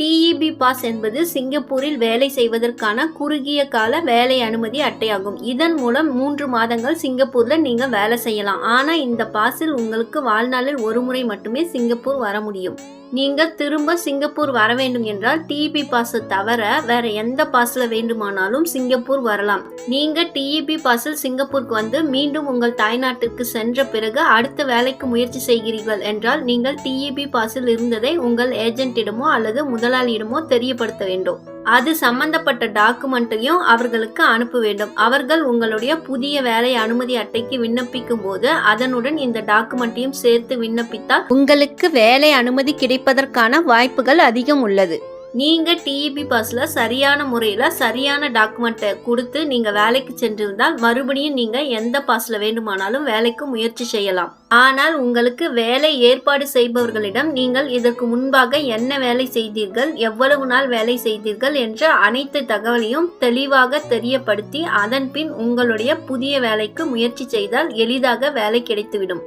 டிஇபி pass என்பது சிங்கப்பூரில் வேலை செய்வதற்கான குறுகிய கால வேலை அனுமதி அட்டையாகும். இதன் மூலம் மூன்று மாதங்கள் சிங்கப்பூரில் நீங்கள் வேலை செய்யலாம். ஆனால் இந்த பாஸில் உங்களுக்கு வாழ்நாளில் ஒரு முறை மட்டுமே சிங்கப்பூர் வர முடியும். நீங்கள் திரும்ப சிங்கப்பூர் வர வேண்டும் என்றால் டிஇபி பாஸை தவிர வேற எந்த பாஸில் வேண்டுமானாலும் சிங்கப்பூர் வரலாம். நீங்கள் டிஇபி பாஸில் சிங்கப்பூருக்கு வந்து மீண்டும் உங்கள் தாய்நாட்டிற்கு சென்ற பிறகு அடுத்த வேலைக்கு முயற்சி செய்கிறீர்கள் என்றால் நீங்கள் டிஇபி பாஸில் இருந்ததை உங்கள் ஏஜென்ட்டிடமோ அல்லது முதலாளியிடமோ தெரியப்படுத்த வேண்டும். அது சம்பந்தப்பட்ட டாக்குமெண்ட்டையும் அவர்களுக்கு அனுப்ப வேண்டும். அவர்கள் உங்களுடைய புதிய வேலை அனுமதி அட்டைக்கு விண்ணப்பிக்கும் போது அதனுடன் இந்த டாக்குமெண்ட்டையும் சேர்த்து விண்ணப்பித்தால் உங்களுக்கு வேலை அனுமதி கிடைப்பதற்கான வாய்ப்புகள் அதிகம் உள்ளது. நீங்கள் டிஇபி பாஸில் சரியான முறையில் சரியான டாக்குமெண்ட்டை கொடுத்து நீங்கள் வேலைக்கு சென்றிருந்தால் மறுபடியும் நீங்கள் எந்த பாஸில் வேண்டுமானாலும் வேலைக்கு முயற்சி செய்யலாம். ஆனால் உங்களுக்கு வேலை ஏற்பாடு செய்பவர்களிடம் நீங்கள் இதற்கு முன்பாக என்ன வேலை செய்தீர்கள் எவ்வளவு நாள் வேலை செய்தீர்கள் என்ற அனைத்து தகவலையும் தெளிவாக தெரியப்படுத்தி அதன் பின் உங்களுடைய புதிய வேலைக்கு முயற்சி செய்தால் எளிதாக வேலை கிடைத்துவிடும்.